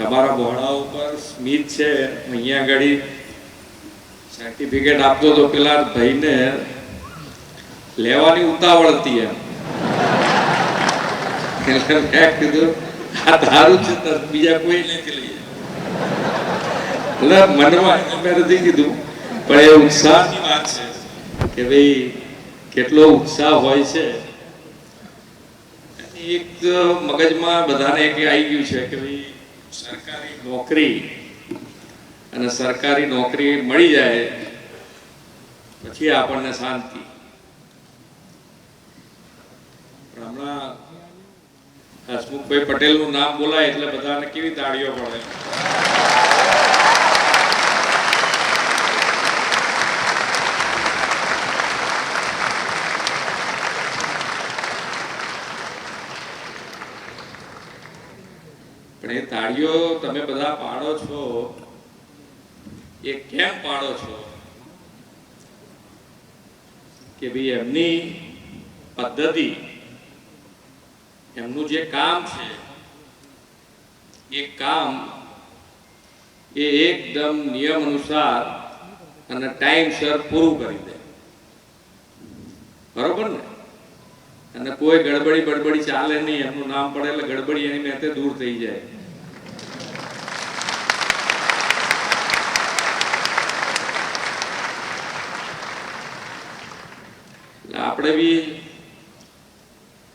તમારા મોહડા ઉપર સ્મિત છે, અહીંયા આગળ સર્ટિફિકેટ આપતો તો પેલા ભાઈને લેવાની ઉતાવળ હતી એમ. એટલે મેં નથી કીધું, પણ એ ઉત્સાહની વાત છે કે ભાઈ કેટલો ઉત્સાહ હોય છે. એક મગજમાં બધાને એક આવી ગયું છે કે ભાઈ સરકારી નોકરી અને સરકારી નોકરી મળી જાય, પછી આપણને શાંતિ. હમણાં હસમુખભાઈ પટેલનું નામ બોલાય એટલે બધાને કેવી તાળીઓ પડે પણ તાળીઓ તમે બધા પાડો છો, એ કેમ પાડો છો? કે ભાઈ એમની પદ્ધતિ, એમનું જે કામ છે, એ કામ એ એકદમ નિયમ અનુસાર અને ટાઈમસર પૂરું કરી દે. બરોબર ને? અને કોઈ ગડબડી બડબડી ચાલે નહીં, એમનું નામ પડે એટલે ગડબડી એની મેં દૂર થઈ જાય. આપણે બી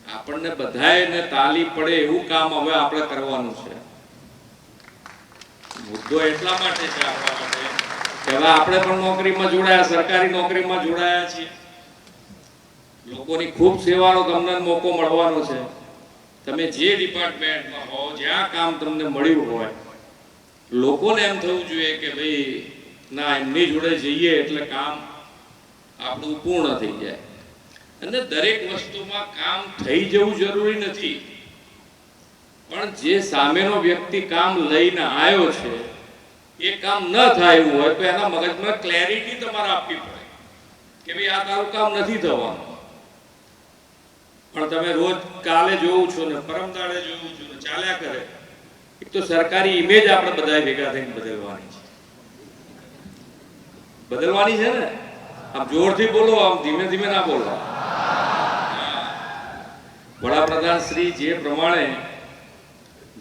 આપણને બધાને તાલી પડે એવું કામ હવે આપણે કરવાનું છે. મુદ્દો એટલા માટે છે આપણા માટે કે હવે આપણે પણ નોકરીમાં જોડાયા, સરકારી નોકરીમાં જોડાયા છીએ. લોકોની ખૂબ સેવાનો તમને મોકો મળવાનો છે. તમે જે ડિપાર્ટમેન્ટમાં હો, જ્યાં કામ તમને મળ્યું હોય, લોકોને એમ થવું જોઈએ કે ભાઈ, ના, એમની જોડે જઈએ એટલે કામ આપણું પૂર્ણ થઈ જાય. અને દરેક વસ્તુમાં કામ થઈ જવું જરૂરી નથી. પણ જે સામેનો વ્યક્તિ કામ લઈને આવ્યો છે, એ કામ ન થાય એવું હોય તો એના મગજમાં ક્લેરિટી તમારે આપવી પડે કે ભાઈ આ તારું કામ નથી થવાનું. પણ તમે રોજ કાલે જોવું છો ને પરમ દાડે જોવું છો ને ચાલ્યા કરે, એક તો સરકારી ઇમેજ આપણે બધા ભેગા થઈને બદલવાની છે. બદલવાની છે ને? આમ જોરથી બોલો, આમ ધીમે ધીમે ના બોલો. વડાપ્રધાન શ્રી જે પ્રમાણે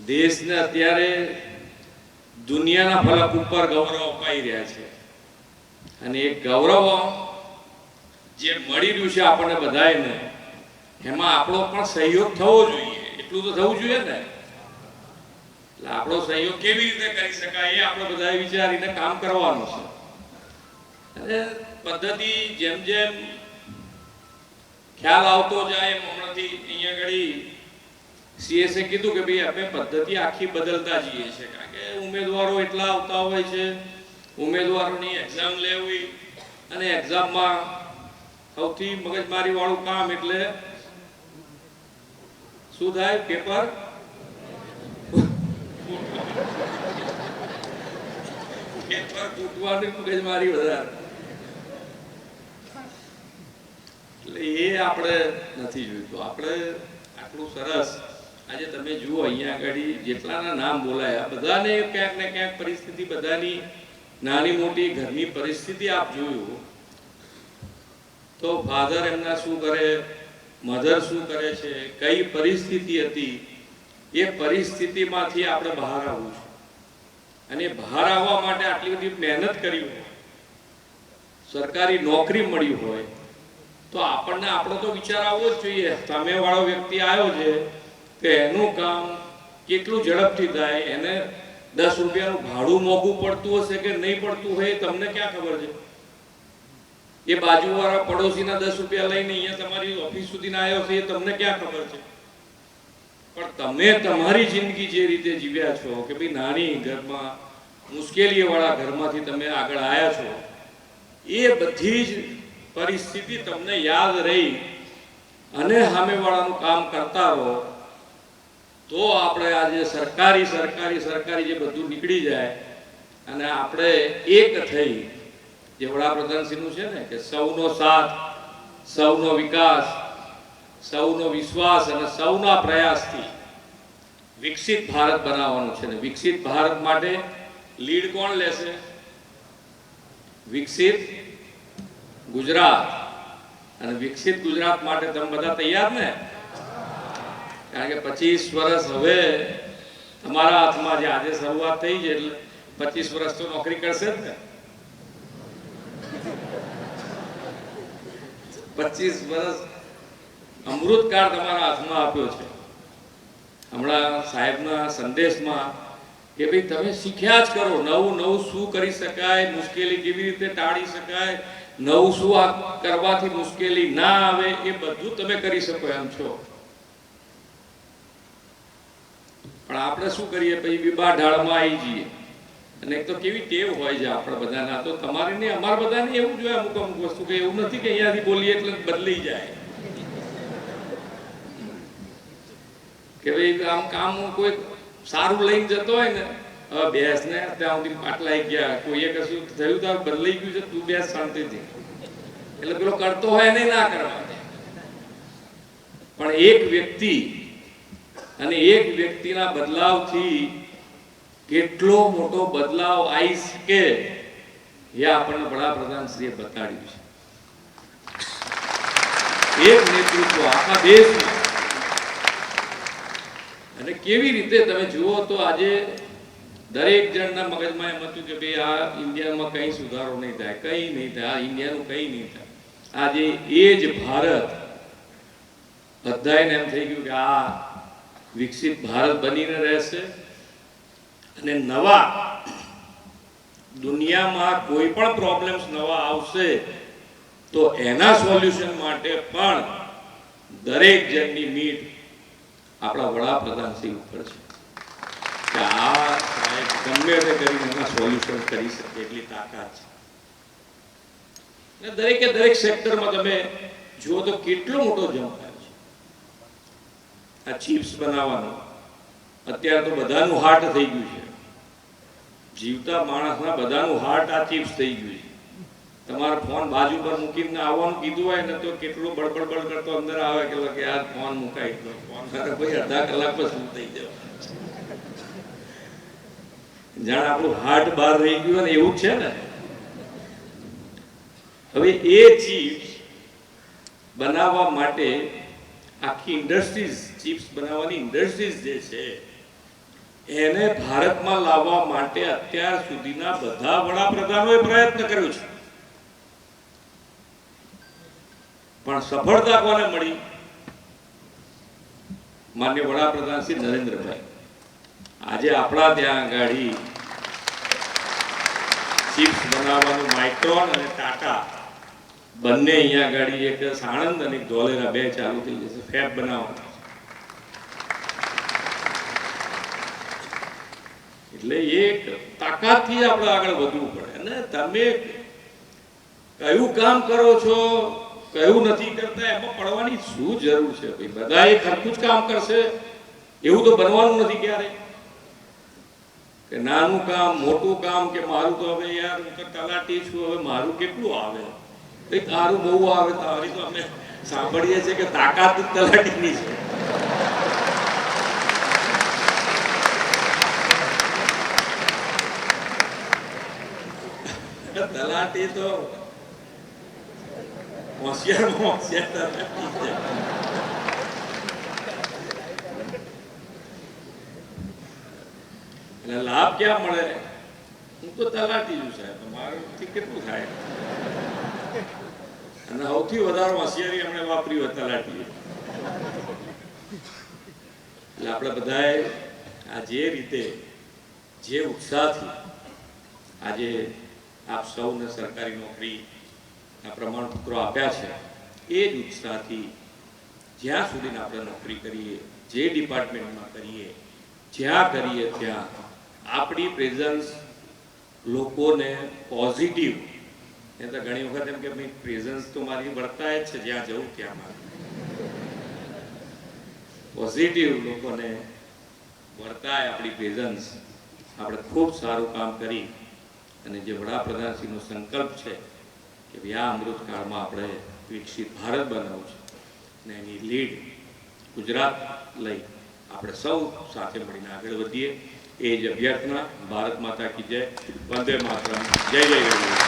દેશને અત્યારે દુનિયાના ફલક ઉપર ગૌરવ અપાઈ રહ્યા છે. અને એ ગૌરવ જે મળી રહ્યું છે આપણને બધાને એમાં આપણો પણ સહયોગ થવો જોઈએ. એટલું તો થવું જોઈએ ને. એટલે આપણો સહયોગ કેવી રીતે કરી શકાય એ આપણે બધાએ વિચારીને કામ કરવાનું છે. અને પદ્ધતિ જેમ જેમ ખ્યાલ આવતો જાય હમણાંથી અહીંયા ઘડી સીએસએ કીધું કે ભાઈ આપણે પદ્ધતિ આખી બદલતા જઈએ છીએ. કારણ કે ઉમેદવારો એટલા આવતા હોય છે, ઉમેદવારોની એક્ઝામ લેવી અને એક્ઝામમાં સૌથી મગજમારી વાળું કામ એટલે શું થાય? પેપર પેપર તૂટવાની મગજમારી વધારે. એટલે એ આપણે નથી જોઈતું આપણે આટલું સરસ. આજે તમે જુઓ અહીંયા આગળ જેટલાના નામ બોલાયા, બધાને ક્યાંક ને ક્યાંક પરિસ્થિતિ, બધાની નાની મોટી ઘરની પરિસ્થિતિ આપ જોયું. તો ફાધર એમના શું કરે? મધર શું કરે છે? કઈ પરિસ્થિતિ હતી? એ પરિસ્થિતિમાંથી આપણે બહાર આવવું છે. અને બહાર આવવા માટે આટલી બધી મહેનત કરી હોય. સરકારી નોકરી મળી હોય. તો આપણને આપણો તો વિચાર આવવો જ જોઈએ. સામે વાળો વ્યક્તિ આવ્યો છે કે એનું કામ કેટલું ઝડપથી થાય, એને દસ રૂપિયાનું ભાડું મોંઘું પડતું હશે કે નહીં પડતું હોય તમને ક્યાં ખબર છે? એ બાજુવાળા પડોશીના દસ રૂપિયા લઈને અહીંયા તમારી ઓફિસ સુધી આવ્યો છે એ તમને ક્યાં ખબર છે? પણ તમે તમારી જિંદગી જે રીતે જીવ્યા છો કે ભાઈ નાની ઘરમાં મુશ્કેલી વાળા ઘરમાંથી તમે આગળ આવ્યા છો, એ બધી જ પરિસ્થિતિ તમને યાદ રહી અને સામેવાળાનું કામ કરતા રહો, તો આપણે આજે સરકારી સરકારી સરકારી જે બધું નીકળી જાય અને આપણે એક થઈ જે વડાપ્રધાનશ્રીનું છે ને, કે સૌનો સાથ, સૌનો વિકાસ, સૌનો વિશ્વાસ અને સૌના પ્રયાસથી વિકસિત ભારત બનાવવાનું છે ને, વિકસિત ભારત માટે લીડ કોણ લેશે? વિકસિત ગુજરાત. અને વિકસિત ગુજરાત માટે તમે બધા તૈયાર ને? કારણ કે પચીસ વર્ષ હવે તમારા હાથમાં જે આજે શરૂઆત થઈ છે, એટલે પચીસ વર્ષ તો નોકરી કરશે ને. પચીસ વર્ષ અમૃતકાળ તમારા હાથમાં આપ્યો છે. હમણાં સાહેબના સંદેશમાં કે ભાઈ તમે શીખ્યા જ કરો, નવું નવું શું કરી શકાય, મુશ્કેલી કેવી રીતે ટાળી શકાય નવું શું આ કરવાથી મુશ્કેલી ના આવે એ બધું તમે કરી શકો એમ છો. પણ આપણે શું કરીએ પછી બીબા ઢાળમાં આવી જઈએ. અને તો કેવી ટેવ હોય છે આપણે બધાના. તો તમારે નહીં, અમારા બધાને એવું જોઈએ અમુક અમુક વસ્તુ કે એવું નથી કે અહીંયાથી બોલીએ એટલે બદલી જાય. કે ભાઈ આમ કામ કોઈ સારું લઈને જતો હોય ને હવે બેસ ને ત્યાં સુધી પાટલાઈ ગયા. કોઈએ કશું થયું તો બદલાઈ ગયું છે, તું બેસ શાંતિથી. એટલે પેલો કરતો હોય નહીં ના કરવા પણ એક વ્યક્તિ અને એક વ્યક્તિના બદલાવથી કેટલો મોટો બદલાવ આવી શકે એ આપણને વડાપ્રધાન શ્રીએ બતાડ્યું છે. એક નેતૃત્વ આખા દેશમાં. અને કેવી રીતે તમે જુઓ તો આજે દરેક જણના મગજમાં એમ હતું કે ભાઈ, આ ઇન્ડિયામાં કંઈ સુધારો નહીં થાય, કંઈ નહીં થાય, આ ઇન્ડિયાનું કંઈ નહીં થાય. આજે એ જ ભારત બધાને એમ થઈ ગયું કે આ વિકસિત ભારત બનીને રહેશે અને નવા દુનિયામાં કોઈ પણ પ્રોબ્લેમ્સ નવા આવશે તો એના સોલ્યુશન માટે પણ દરેક જણની મીટ આપણા વડાપ્રધાન શ્રી ઉપર છે. આ ગમે તે કરીને એના સોલ્યુશન કરી શકે એટલી તાકાત છે. દરેકે દરેક સેક્ટરમાં તમે જુઓ તો કેટલો મોટો જમ્પ છે. આ ચિપ્સ બનાવવાનો, અત્યારે તો બધાનું હાર્ટ થઈ ગયું છે. જીવતા માણસના બધાનું હાર્ટ આ ચિપ્સ થઈ ગયું છે. તમારો ફોન બાજુ પર મૂકીને આવવાનું કીધું હોય ને તો કેટલું બળબડ બળ કરતો અંદર આવે કે આ ફોન મુકાઈ ફોન ભાઈ અડધા કલાક પછી થઈ જવાનું? જાણે આપણું હાર્ટ બહાર રહી ગયું અને એવું છે ને. હવે એ ચિપ્સ બનાવવા માટે આખી ઇન્ડસ્ટ્રીઝ ચિપ્સ બનાવવાની ઇન્ડસ્ટ્રીઝ જે છે, એને ભારતમાં લાવવા માટે અત્યાર સુધીના બધા વડાપ્રધાનોએ પ્રયત્ન કર્યો છે. પણ સફળતા કોને મળી? માન્ય વડાપ્રધાન શ્રી નરેન્દ્રભાઈ. આજે આપણા ત્યાં ગાડી ચિપ્સ બનાવવાનું માઇક્રોન અને ટાટા. બંને અહીંયા ગાડી એક સાણંદ અને ધોલેરા બે ચાલુ થઈ જશે. ફેબ બનાવવાનું એટલે એક તાકાતથી આપણે આગળ વધવું પડે. અને તમે કયું કામ કરો છો, કયું નથી કરતા, એમાં પડવાની શું જરૂર છે? ભાઈ બધા એક ખરખું જ કામ કરશે. એવું તો બનવાનું નથી ક્યારે. કે નાનું કામ, મોટું કામ કે મારું તો હવે યાર હું તો તલાટી છું, હવે મારું કેટલું આવે? એ તારું બહુ આવે, તારી તો અમે સાંભળીએ છીએ કે તાકાત તલાટીની છે. તલાટી તો હોશિયારમાં હોશિયાર તલાટી છે. એટલે લાભ ક્યાં મળે? હું તો તલાટી છું સાહેબ મારાથી કેટલું થાય? અને સૌથી વધારે હોશિયારી અમને વાપરી હોય તલાટી એટલે આપણે બધાએ આ જે રીતે, જે ઉત્સાહથી આજે આપ સૌને સરકારી નોકરી આ પ્રમાણપત્રો આપ્યા છે, એ જ ઉત્સાહથી જ્યાં સુધી આપણે નોકરી કરીએ, જે ડિપાર્ટમેન્ટમાં કરીએ, જ્યાં કરીએ ત્યાં આપણી પ્રેઝન્સ લોકોને પોઝિટિવ એ તો ઘણી વખત એમ કે ભાઈ પ્રેઝન્સ તો મારી વર્તાય છે, જ્યાં જવું ત્યાં મારે. પોઝિટિવ લોકોને વર્તાય આપણી પ્રેઝન્સ આપણે ખૂબ સારું કામ કરી અને જે વડાપ્રધાનશ્રીનો સંકલ્પ છે કે ભાઈ આ અમૃતકાળમાં આપણે વિકસિત ભારત બનાવવું છે અને એની લીડ ગુજરાત લઈ આપણે સૌ સાથે મળીને આગળ વધીએ. એ જ અભ્યર્થના. ભારત માતા કી જય. વંદે માતરમ. જય જય